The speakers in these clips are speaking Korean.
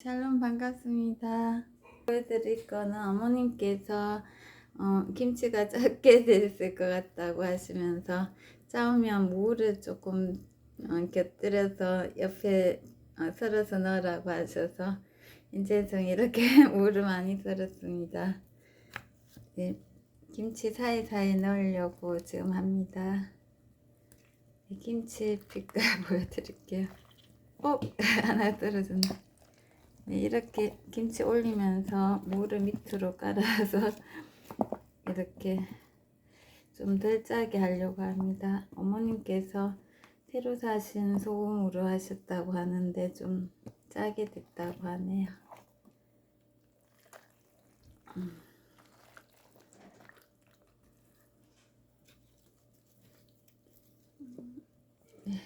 샬롬 반갑습니다. 보여드릴 거는 어머님께서 어, 김치가 작게 됐을 것 같다고 하시면서 짜오면 무를 조금 어, 곁들여서 옆에 어, 썰어서 넣으라고 하셔서 이제 좀 이렇게 무를 많이 썰었습니다. 네, 김치 사이사이 넣으려고 지금 합니다. 이 김치 빛깔 보여드릴게요. 어 하나 떨어졌네. 네, 이렇게 김치 올리면서 무를 밑으로 깔아서 이렇게 좀 덜 짜게 하려고 합니다. 어머님께서 새로 사신 소금으로 하셨다고 하는데 좀 짜게 됐다고 하네요. 음. 네.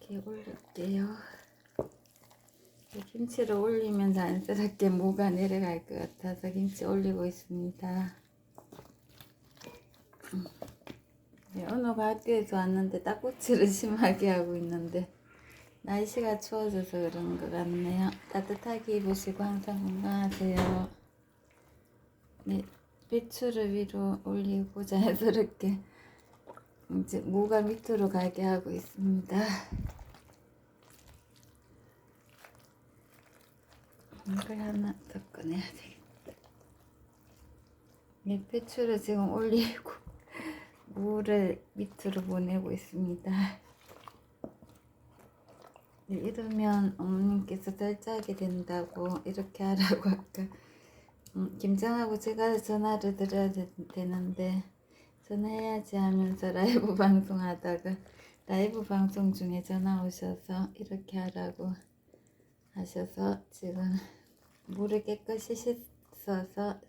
이렇게 올릴게요. 이 김치를 올리면 자연스럽게 무가 내려갈 것 같아서 김치 올리고 있습니다. 음. 네, 오늘 과학교에서 왔는데 딱꼬치를 심하게 하고 있는데 날씨가 추워져서 그런 것 같네요. 따뜻하게 입으시고 항상 건강하세요. 네, 배추를 위로 올리고 자연스럽게 이제 무가 밑으로 가게 하고 있습니다. 이걸 하나 더 꺼내야 되겠다. 네, 배추를 지금 올리고 물을 밑으로 보내고 있습니다. 네, 이러면 어머님께서 덜 짜게 된다고 이렇게 하라고 아까 음, 김장하고 제가 전화를 드려야 되, 되는데 전화해야지 하면서 라이브 방송하다가 라이브 방송 중에 전화 오셔서 이렇게 하라고 하셔서 지금 물을 깨끗이 씻어서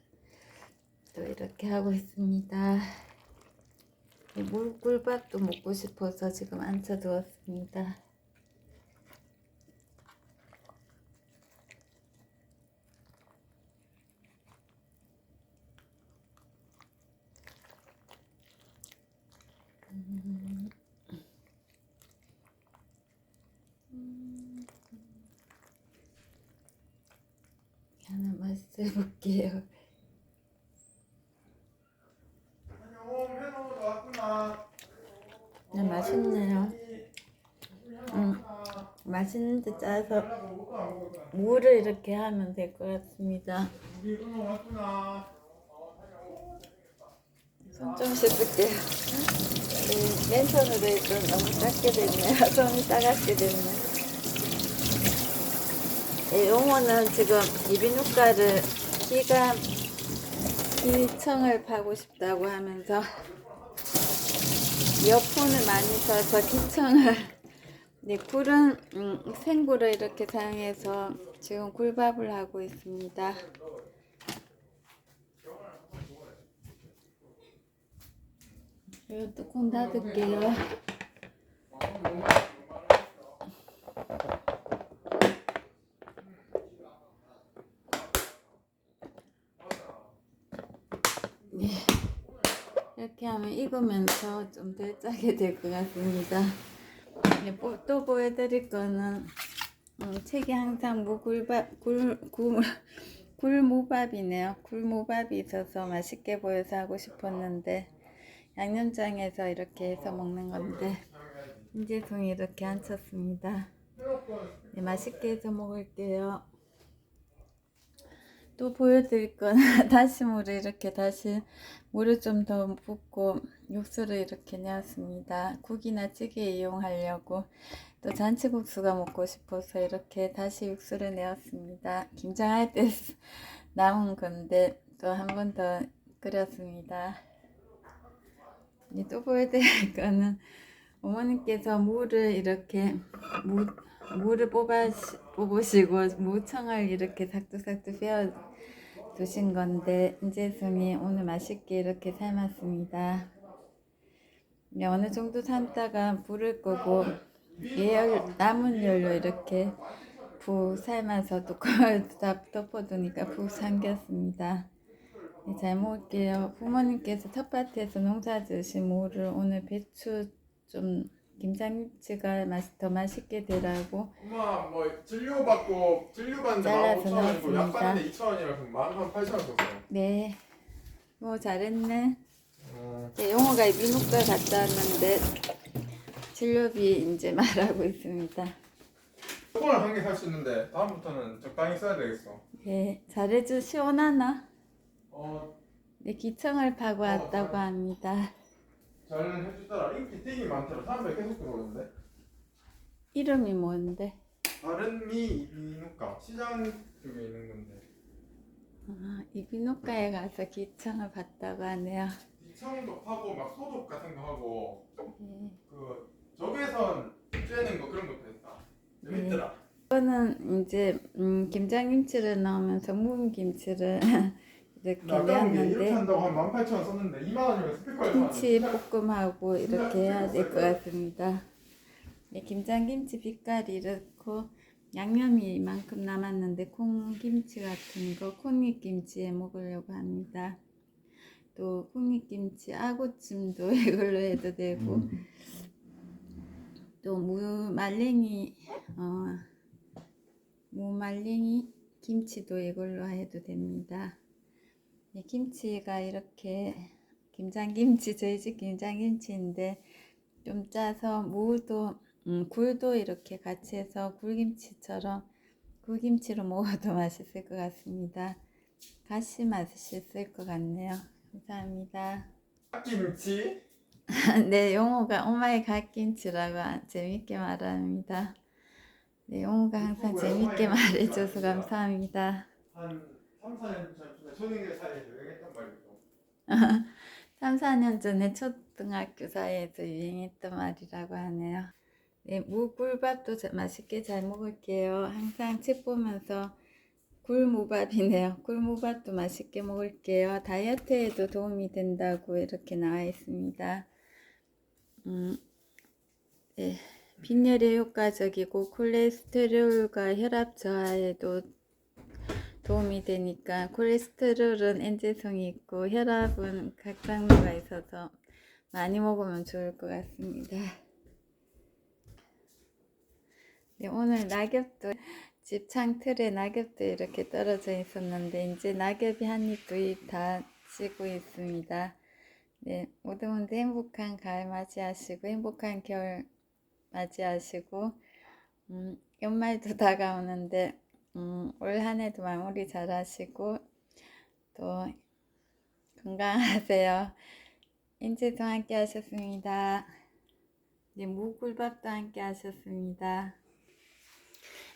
또 이렇게 하고 있습니다. 물 꿀밥도 먹고 싶어서 지금 앉혀 두었습니다. 맛있어볼게요. 네, 맛있네요. 음, 맛있는데 짜서 무를 이렇게 하면 될 것 같습니다. 손좀 씻을게요. 네, 맨손으로 해도 너무 작게 됐네요. 손이 따갑게 됐네. 네, 용어는 지금 이비인후과를 기가 기청을 파고 싶다고 하면서 이어폰을 많이 써서 기청을 네, 굴은 음, 생굴을 이렇게 사용해서 지금 굴밥을 하고 있습니다. 이 뚜껑 닫을게요. 이렇게 하면 익으면서 좀 덜 짜게 될 것 같습니다. 네, 보- 또 보여드릴 거는 음, 책이 항상 무굴밥 굴, 굴, 굴무밥이네요. 굴무밥이 있어서 맛있게 보여서 하고 싶었는데 양념장에서 이렇게 해서 먹는 건데 인제송이 이렇게 앉혔습니다. 네, 맛있게 해서 먹을게요. 또 보여드릴 건 다시물을 이렇게 다시 물을 좀 더 붓고 육수를 이렇게 내었습니다. 국이나 찌개에 이용하려고 또 잔치국수가 먹고 싶어서 이렇게 다시 육수를 내었습니다. 김장할 때 남은 건데 또 한 번 더 끓였습니다. 또 보여드릴 거는 어머님께서 물을 이렇게 무, 물을 뽑아 뽑으시고 무청을 이렇게 삭두삭두 베어 두신 건데 인재송이 오늘 맛있게 이렇게 삶았습니다. 네, 어느 정도 삶다가 불을 끄고 예열 남은 열로 이렇게 푹 삶아서 뚜껑을 다 덮어두니까 푹 삼겼습니다. 네, 잘 먹을게요. 부모님께서 텃밭에서 농사 지으신 무를 오늘 배추 좀 김장김치가 맛, 더 맛있게 되라고 엄마 뭐 진료 받고 진료 받는데 잘라서 15,000원이고 약. 받는데 2,000원이라서 만원 8,000원 썼어요. 네. 뭐 잘했네. 어, 네, 용호가 민호과 갔다 왔는데 진료비 이제 말하고 있습니다. 조금을 한 개 살 수 있는데 다음부터는 적당히 써야 되겠어. 네, 잘해주 시원하나? 어, 네, 기청을 파고 왔다고 잘- 합니다. 잘 해주더라. 인기 되게 많더라. 사람들이 계속 들어오는데. 이름이 뭔데? 다른 미 이비인후과 시장 쪽에 있는 건데. 아, 이비인후과에 가서 기청을 받다고 하네요. 이청도 하고 막 소독 같은 거 하고 네. 그 적외선 쬐는 거 그런 것도 했다. 재밌더라. 이거는 이제 음, 김장김치를 넣으면서 묵은 김치를 이렇게 나 아까 이렇게 내었는데 한다고 한 18,000원 썼는데 2만 원이면 스피커에 김치 볶음하고 이렇게 해야 될 것 같습니다. 네, 김장김치 빛깔이 이렇고 양념이 이만큼 남았는데 콩김치 같은 거 콩잎김치에 먹으려고 합니다. 또 콩잎김치 아구찜도 이걸로 해도 되고 또 무 말랭이 어, 무 말랭이 김치도 이걸로 해도 됩니다. 네, 김치가 이렇게 김장김치 저희 집 김장김치인데 좀 짜서 무도 음, 굴도 이렇게 같이 해서 굴김치처럼 굴김치로 먹어도 맛있을 것 같습니다. 같이 맛있을 것 같네요. 감사합니다. 김치 네, 용호가 오마이 갓김치라고 아- 재밌게 말합니다. 네, 용호가 항상 재밌게 말해줘서 감사합니다. 한 3, 4년 전에 초등학교 사이에 유행했단 말이죠. 3, 4년 전에 초등학교 사이에서 유행했던 말이라고 하네요. 네, 무굴밥도 자- 맛있게 잘 먹을게요. 항상 책 보면서 굴무밥이네요. 굴무밥도 맛있게 먹을게요. 다이어트에도 도움이 된다고 이렇게 나와 있습니다. 음, 네, 빈혈에 효과적이고 콜레스테롤과 혈압 저하에도 도움이 되니까 콜레스테롤은 엔제성이 있고 혈압은 각각류가 있어서 많이 먹으면 좋을 것 같습니다. 네, 오늘 낙엽도 집 창틀에 낙엽도 이렇게 떨어져 있었는데 이제 낙엽이 한 입 두 입 다 지고 있습니다. 네, 모두 행복한 가을 맞이하시고 행복한 겨울 맞이하시고 음, 연말도 다가오는데 음, 올 한 해도 마무리 잘 하시고 또 건강하세요. 인제도 함께 하셨습니다. 네, 무굴밥도 함께 하셨습니다.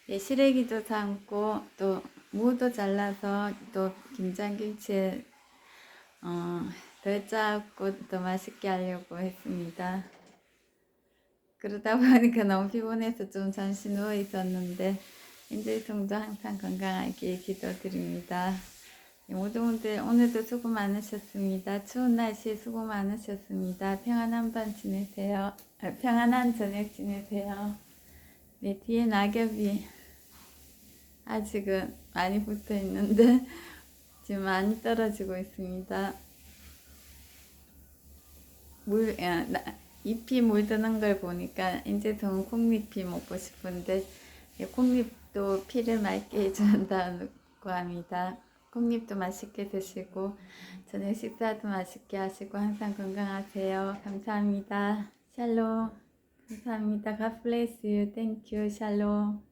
네, 시래기도 삶고 또 무도 잘라서 또 김장김치에 어, 덜 짜고 더 맛있게 하려고 했습니다. 그러다 보니까 너무 피곤해서 좀 잠시 누워 있었는데 인질통도 항상 건강하게 기도드립니다. 네, 모두 분들 오늘도 수고 많으셨습니다. 추운 날씨에 수고 많으셨습니다. 평안한 밤 지내세요. 아, 평안한 저녁 지내세요. 네, 뒤에 낙엽이 아직은 많이 붙어 있는데 지금 많이 떨어지고 있습니다. 물, 야, 나, 잎이 물드는 걸 보니까 좀 콩잎이 먹고 싶은데 이 콩잎 도 피를 맑게 해준다고 합니다. 콩잎도 맛있게 드시고 저녁 식사도 맛있게 하시고 항상 건강하세요. 감사합니다. 샬롬. 감사합니다. God bless you. Thank you. 샬롬.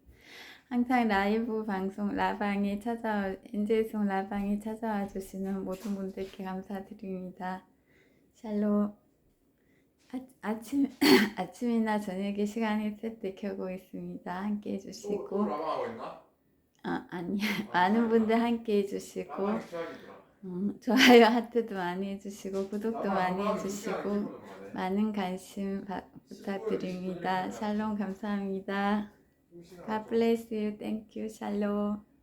항상 라이브 방송 라방에 찾아와 엔젤송 라방에 찾아와 주시는 모든 분들께 감사드립니다. 샬롬. 아, 아침 아침이나 저녁에 시간 있을 때 켜고 있습니다. 함께 또, 해주시고 또 라방하고 있나? 아 아니 많은 분들 함께 해주시고 최악이더라. 음, 좋아요 하트도 많이 해주시고 구독도 많이 해주시고. 많은 관심 바, 부탁드립니다. 샬롬 감사합니다. God bless you. Thank you. 샬롬.